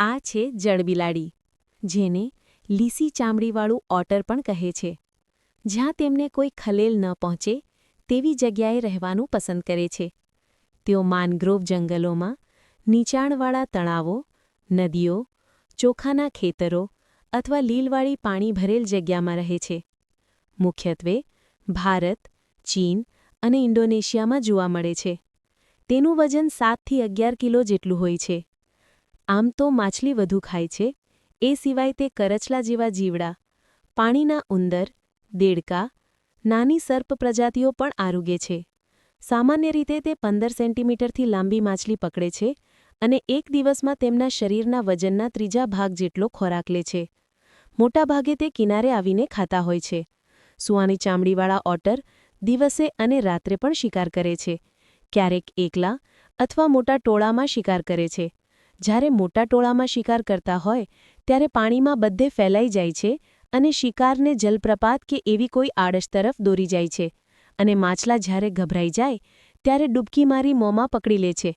આ છે જળબિલાડી, જેને લીસી ચામડીવાળું ઓટર પણ કહે છે. જ્યાં તેમને કોઈ ખલેલ ન પહોંચે, તેવી જગ્યાએ રહેવાનું પસંદ કરે છે. તેઓ માનગ્રોવ જંગલોમાં નીચાણવાળા તળાવો, નદીઓ, ચોખાના ખેતરો અથવા લીલવાળી પાણી ભરેલ જગ્યામાં રહે છે. મુખ્યત્વે ભારત, ચીન અને ઇન્ડોનેશિયામાં જોવા મળે છે. તેનું વજન સાતથી અગિયાર કિલો જેટલું હોય છે. આમ તો માછલી વધુ ખાય છે. એ સિવાય તે કરચલા જેવા જીવડા, પાણીના ઉંદર, દેડકા, નાની સર્પ પ્રજાતિઓ પણ આરોગે છે. સામાન્ય રીતે તે પંદર સેન્ટીમીટરથી લાંબી માછલી પકડે છે અને એક દિવસમાં તેમના શરીરના વજનના ત્રીજા ભાગ જેટલો ખોરાક લે છે. મોટાભાગે તે કિનારે આવીને ખાતા હોય છે. સુવાની ચામડીવાળા ઓટર દિવસે અને રાત્રે પણ શિકાર કરે છે. ક્યારેક એકલા અથવા મોટા ટોળામાં શિકાર કરે છે. જ્યારે મોટા ટોળામાં શિકાર કરતા હોય, ત્યારે પાણીમાં બધે ફેલાઈ જાય છે અને શિકારને જલપ્રપાત કે એવી કોઈ આડશ તરફ દોરી જાય છે. અને માછલા જ્યારે ગભરાઈ જાય, ત્યારે ડૂબકી મારી મોંમાં પકડી લે છે.